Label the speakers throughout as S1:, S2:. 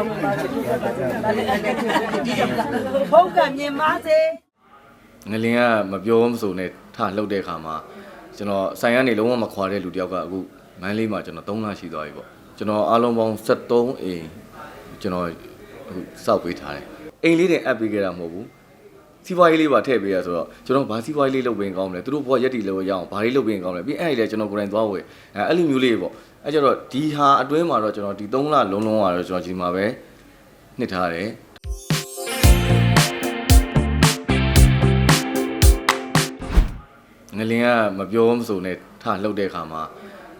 S1: အောင်ပါချစ်ပါပါဒါလည်းအဲ့ဒါဖုန်းကမြင်ပါစေ
S2: ငလင်ကမပြောမဆိုနဲ့ထလှုပ်တဲ့ခါမှာကျွန်တော်ဆိုင်ကနေလုံးဝမခွာတဲ့လူတယောက်ကအခုမန်းလေးမှာကျွန်တော်3လရှိသွားပြီပေါ့ကျွန်တော်အားလုံးပေါင်း73အိမ်ကျွန်တော်အခုစောက်ပေးထားတယ်အိမ်လေးတင်အပ်ပေးခဲ့တာမဟုတ်ဘူး စီးပွားရေးလေးပါထည့်ပေးရဆိုတော့ကျွန်တော်ဘာစီးပွားရေးလေးလုပ်ပေးရင်ကောင်းမလဲသူတို့ဘောရက်တီလို့ရအောင်ဘာလေးလုပ်ပေးရင်ကောင်းမလဲပြီးအဲ့ဒီလေကျွန်တော်ကိုယ်တိုင်သွားဝယ်အဲအဲ့လိုမျိုးလေးပေါ့အဲ့ကြတော့ဒီဟာအတွင်းမှာတော့ကျွန်တော်ဒီ3လလုံးလုံးကတော့ကျွန်တော်ဒီမှာပဲနှစ်ထားတယ်ငလင်ကမပြောမဆိုနဲ့ထလှုပ်တဲ့ခါမှာ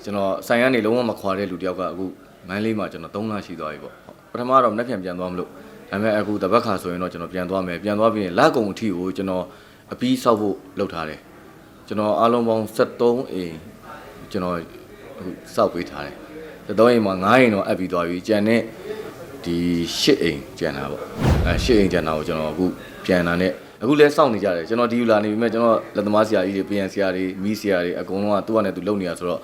S2: ကျွန်တော်ဆိုင်ကနေလုံးဝမခွာတဲ့လူတယောက်ကအခုမန်းလေးမှာကျွန်တော်3လရှိသွားပြီပေါ့ပထမတော့မနှက်ပြန်ပြန်သွားမလို့ ဒါပေမဲ့အခုတပတ်ခါဆိုရင်တော့ကျွန်တော်ပြန်သွားမယ်ပြန်သွားပြီးရင်လက်ကုံအထီကိုကျွန်တော်အပြီးဆောက်ဖို့လုပ်ထားတယ်ကျွန်တော်အားလုံးပေါင်း73အိမ်ကျွန်တော်အခုစောက်ပေးထားတယ်73အိမ်မှာ9အိမ်တော့အပ်ပြီးသွားပြီကျန်တဲ့ဒီ8အိမ်ကျန်တာပေါ့အဲ8အိမ်ကျန်တာကိုကျွန်တော်အခုပြန်လာနဲ့အခုလဲစောင့်နေကြတယ်ကျွန်တော်ဒီယူလာနေပြီမဲ့ကျွန်တော်လက်သမားဆရာကြီးတွေပြန်ဆရာတွေမီးဆရာတွေအကုန်လုံးကသူ့ကနေသူလုံနေရဆိုတော့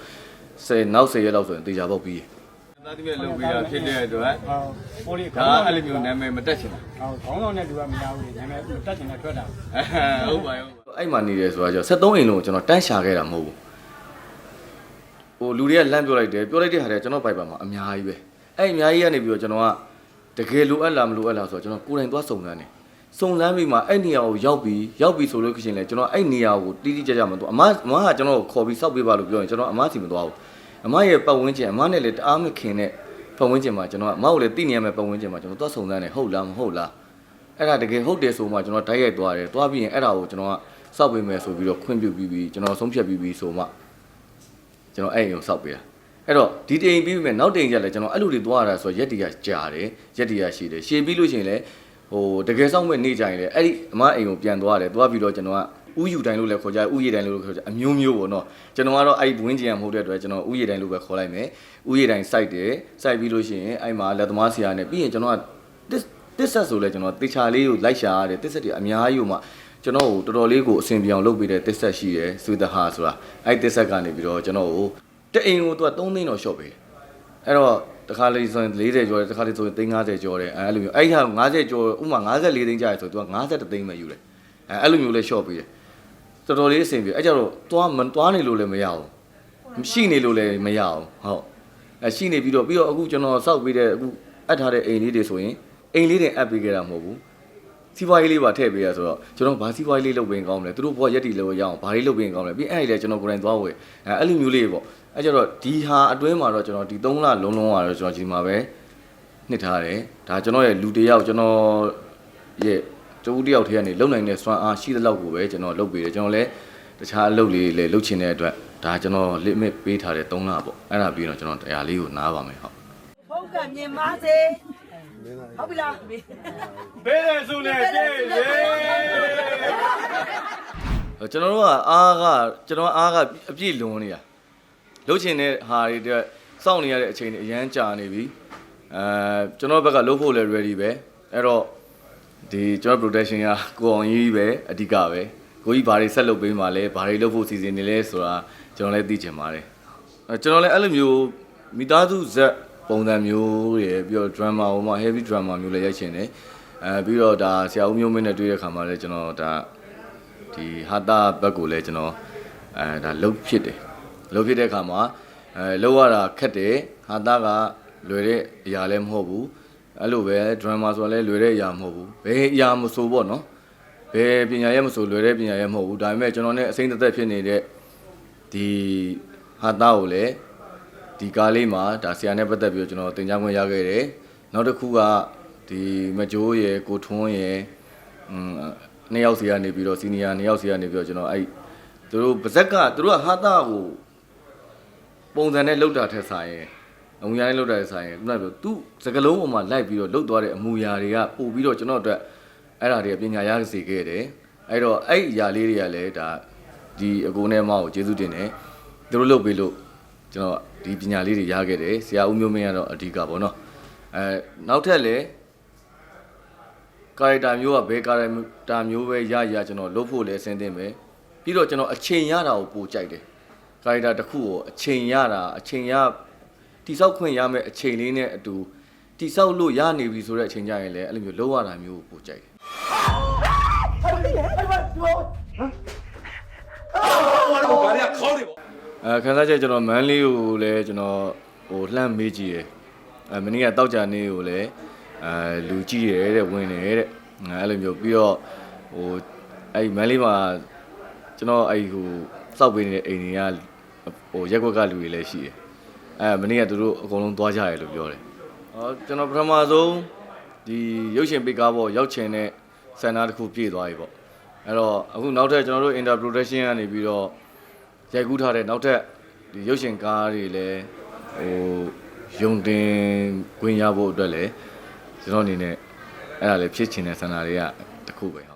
S2: 10နောက်10ရက်လောက်ဆိုရင်တေချာပေါက်ပြီး
S3: သားသမီးလုပ်ပြီးတာဖြစ်တဲ့အတွက်
S4: ဟောဟိုလေ
S3: ဒါအဲ့လိုမျိုးနာမည်မတက်ချင်တာ
S4: ဟောခေါင်းဆောင်တဲ့လူကမရဘူးလေနာမည်တက်ချင်တဲ့ထွက်တာ
S3: ဟုတ်ပါရော
S2: အဲ့မှာနေတယ်ဆိုတာကျတော့73အိမ်လုံးကိုကျွန်တော်တန်းရှာခဲ့တာမဟုတ်ဘူးဟိုလူတွေကလမ်းပြောလိုက်တယ်ပြောလိုက်တဲ့ဟာတွေကကျွန်တော်ပိုက်ပါမှာအများကြီးပဲအဲ့အများကြီးကနေပြီးတော့ကျွန်တော်ကတကယ်လိုအပ်လားမလိုအပ်လားဆိုတော့ကျွန်တော်ကိုယ်တိုင်သွားစုံစမ်းတယ်စုံစမ်းပြီးမှအဲ့နေရာကိုရောက်ပြီးရောက်ပြီးဆိုလို့ရှိရင်လေကျွန်တော်အဲ့နေရာကိုတိတိကျကျမသွားအမအမကကျွန်တော်ကိုခေါ်ပြီးစောက်ပေးပါလို့ပြောရင်ကျွန်တော်အမစီမသွားဘူး အမရဲ့ပတ်ဝန်းကျင်အမနဲ့လည်းတအားမခင်တဲ့ပတ်ဝန်းကျင်မှာကျွန်တော်အမကိုလည်းသိနေရမယ့်ပတ်ဝန်းကျင်မှာကျွန်တော်သွားစုံစမ်းတယ်ဟုတ်လားမဟုတ်လားအဲ့ဒါတကယ်ဟုတ်တယ်ဆိုမှကျွန်တော်တိုက်ရိုက်သွားတယ်သွားပြီးရင်အဲ့ဒါကိုကျွန်တော်ကစောက်ပေးမယ်ဆိုပြီးတော့ခွင့်ပြုပြီးပြီးကျွန်တော်ဆုံးဖြတ်ပြီးပြီးဆိုမှကျွန်တော်အဲ့အိမ်ကိုစောက်ပေးတာအဲ့တော့ဒီတိမ်ပြီးပြီမဲ့နောက်တိမ်ကျလည်းကျွန်တော်အဲ့လိုတွေသွားရတာဆိုတော့ရက်တီကကြာတယ်ရက်တီကရှိတယ်ရှည်ပြီးလို့ရှိရင်လည်းဟိုတကယ်စောက်မဲ့နေကြရင်လည်းအဲ့ဒီအမအိမ်ကိုပြန်သွားတယ်သွားပြီးတော့ကျွန်တော်က ဥယူတိုင်းလို့လည်းခေါ်ကြဥယေတိုင်းလို့ခေါ်ကြအမျိုးမျိုးပေါ့နော်ကျွန်တော်ကတော့အဲ့ဒီဝင်းကျင်မဟုတ်တဲ့အတွက်ကျွန်တော်ဥယေတိုင်းလို့ပဲခေါ်လိုက်မယ်ဥယေတိုင်းစိုက်တယ်စိုက်ပြီးလို့ရှိရင်အဲ့မှာလက်သမားဆရာနဲ့ပြီးရင်ကျွန်တော်ကတစ်တစ်ဆက်ဆိုလဲကျွန်တော်တေချာလေးကိုလိုက်ရှာရတယ်တစ်ဆက်တွေအများကြီးကိုမှကျွန်တော်ကိုတော်တော်လေးကိုအဆင်ပြေအောင်လုပ်ပေးတဲ့တစ်ဆက်ရှိတယ်ဆွေတဟာဆိုတာအဲ့တစ်ဆက်ကနေပြီးတော့ကျွန်တော်ကိုတအိမ်ကိုသူက3သိန်းတော့ရှော့ပေးတယ်အဲ့တော့တခါလေးဆိုရင်40ကျော်တယ်တခါလေးဆိုရင်350ကျော်တယ်အဲ့လိုမျိုးအဲ့ဟာ50ကျော်ဥမာ54သိန်းကြာရဆိုသူက51သိန်းပဲယူတယ်အဲ့အဲ့လိုမျိုးလဲရှော့ပေးတယ် တော်တော်လေးအဆင်ပြေအဲ့ကြတော့သွားမသွားနေလို့လည်းမရဘူးရှိနေလို့လည်းမရအောင်ဟုတ်အဲ့ရှိနေပြီးတော့ပြီးတော့အခုကျွန်တော်စောက်ပေးတဲ့အခုအပ်ထားတဲ့အိမ်လေးတွေဆိုရင်အိမ်လေးတင်အပ်ပေးခဲ့တာမဟုတ်ဘူးစီးပွားရေးလေးပါထည့်ပေးရဆိုတော့ကျွန်တော်ဘာစီးပွားရေးလေးလုပ်ပေးရင်ကောင်းမလဲသူတို့ဘောရက်တီလို့ရအောင်ဘာလေးလုပ်ပေးရင်ကောင်းမလဲပြီးအဲ့ဒီလေကျွန်တော်ကိုယ်တိုင်သွားဝယ်အဲအဲ့လိုမျိုးလေးပေါ့အဲ့ကျတော့ဒီဟာအတွင်းမှာတော့ကျွန်တော်ဒီ3လလုံးလုံးကတော့ကျွန်တော်ဒီမှာပဲနှစ်ထားတယ်ဒါကျွန်တော်ရဲ့လူတစ်ယောက်ကျွန်တော်ရဲ့ တဦးတစ်ယောက်ထဲကနေလုံနိုင်တဲ့စွမ်းအားရှိတဲ့လောက်ကိုပဲကျွန်တော်လုပ်ပေးတယ်ကျွန်တော်လည်းတခြားအလုပ်လေးလည်းလုပ်ချင်တဲ့အတွက်ဒါကျွန်တော် limit ပေးထားတဲ့3လပေါ့အဲ့ဒါပြီးတော့ကျွန်တော်တရားလေးကိုနားပါမယ်ဟုတ်
S1: ဖုန်းကမြင်ပါစေဟုတ်ပြီလား
S3: ဘေးတယ်ဆိုလေပြေးရေ
S2: ကျွန်တော်တို့ကအားကကျွန်တော်အားကအပြည့်လွန်နေတာလှုပ်ချင်တဲ့ဟာတွေအတွက်စောင့်နေရတဲ့အချိန်တွေအရန်ကြာနေပြီအဲကျွန်တော်ဘက်ကလှုပ်ဖို့လည်း ready ပဲအဲ့တော့ ဒီကျွန်တော် protection ကကိုအောင်ကြီးပဲအဓိကပဲကိုကြီးဘာတွေဆက်လုပ်ပေးမှလဲဘာတွေလုပ်ဖို့စီစဉ်နေလဲဆိုတာကျွန်တော်လည်းသိချင်ပါတယ်အဲကျွန်တော်လည်းအဲ့လိုမျိုးမိသားစုဇက်ပုံစံမျိုးရယ်ပြီးတော့ drama ဟိုမှာ heavy drama မျိုးလည်းရိုက်ချင်တယ်အဲပြီးတော့ဒါဆရာဦးမျိုးမင်းနဲ့တွေ့တဲ့ခါမှာလည်းကျွန်တော်ဒါဒီဟာတာဘက်ကိုလည်းကျွန်တော်အဲဒါလှုပ်ဖြစ်တယ်လှုပ်ဖြစ်တဲ့အခါမှာအဲလှုပ်ရတာခက်တယ်ဟာတာကလွယ်တဲ့အရာလည်းမဟုတ်ဘူး အဲ့လိုပဲ drama ဆိုတာလည်းလွယ်တဲ့အရာမဟုတ်ဘူးဘယ်အရာမဆိုပေါ့နော်ဘယ်ပညာရဲမဆိုလွယ်တဲ့ပညာရဲမဟုတ်ဘူးဒါပေမဲ့ကျွန်တော်နဲ့အစိမ့်သက်သက်ဖြစ်နေတဲ့ဒီဟာတာကိုလည်းဒီကားလေးမှာဒါဆရာနဲ့ပတ်သက်ပြီးတော့ကျွန်တော်သင်ကြားခွင့်ရခဲ့တယ်နောက်တစ်ခုကဒီမကြိုးရယ်ကိုထွန်းရယ်อืมနှစ်ယောက်စီကနေပြီးတော့စီနီယာနှစ်ယောက်စီကနေပြီးတော့ကျွန်တော်အဲ့သူတို့ပါဇက်ကသူတို့ကဟာတာကိုပုံစံနဲ့လောက်တာထက်ဆိုင်ရင် အမူအရာနဲ့လောက်တာထက်ဆိုင်ရင်ခုနကပြောသူစကလုံးပေါ်မှာလိုက်ပြီးတော့လောက်သွားတဲ့အမူအရာတွေကပို့ပြီးတော့ကျွန်တော်အတွက်အဲ့ဒါတွေကပညာရစေခဲ့တယ်အဲ့တော့အဲ့အရာလေးတွေကလည်းဒါဒီအကိုနဲ့အမကိုကျေးဇူးတင်တယ်သူတို့လုပ်ပြီးလို့ကျွန်တော်ဒီပညာလေးတွေရခဲ့တယ်ဆရာဦးမျိုးမင်းကတော့အဓိကပေါ့နော်အဲနောက်ထပ်လည်းကာရက်တာမျိုးကဘယ်ကာရက်တာမျိုးပဲရရကျွန်တော်လုပ်ဖို့လည်းအဆင်သင့်ပဲပြီးတော့ကျွန်တော်အချိန်ရတာကိုပိုကြိုက်တယ်ကာရက်တာတစ်ခုကိုအချိန်ရတာအချိန်ရ တိဆောက်ခွင့်ရမယ့်အချိန်လေးနဲ့အတူတိဆောက်လို့ရနေပြီဆိုတဲ့အချိန်ကျရင်လည်းအဲ့လိုမျိုးလောရတာမျိုးကိုပိုကြိုက်တယ်
S3: ဘာလဲခေါင်းတွေပေါ့
S2: အဲခန်းစားချက်ကျွန်တော်မန်းလေးကိုလည်းကျွန်တော်ဟိုလှမ်းမေးကြည့်ရယ်အဲမနေ့ကတောက်ကြနေကိုလည်းအဲလူကြည့်ရဲတဲ့ဝင်တယ်တဲ့အဲအဲ့လိုမျိုးပြီးတော့ဟိုအဲ့မန်းလေးမှာကျွန်တော်အဲ့ဟိုစောက်ပေးနေတဲ့အိမ်တွေကဟိုရက်ကွက်ကလူတွေလည်းရှိတယ် အဲမနေ့ကသူတို့အကုန်လုံးသွားကြရဲလို့ပြောတယ်ဟောကျွန်တော်ပထမဆုံးဒီရုပ်ရှင်ပိတ်ကားပေါ်ရောက်ချင်တဲ့စန္ဒတစ်ခုပြည့်သွားပြီပေါ့အဲ့တော့အခုနောက်ထပ်ကျွန်တော်တို့ interpretation ကနေပြီးတော့ရိုက်ကူးထားတဲ့နောက်ထပ်ဒီရုပ်ရှင်ကားတွေလည်းဟိုယုံတင်ခွင့်ရဖို့အတွက်လည်းကျွန်တော်အနေနဲ့အဲ့ဒါလည်းဖြစ်ချင်တဲ့ဆန္ဒတွေကတစ်ခုပဲဟုတ်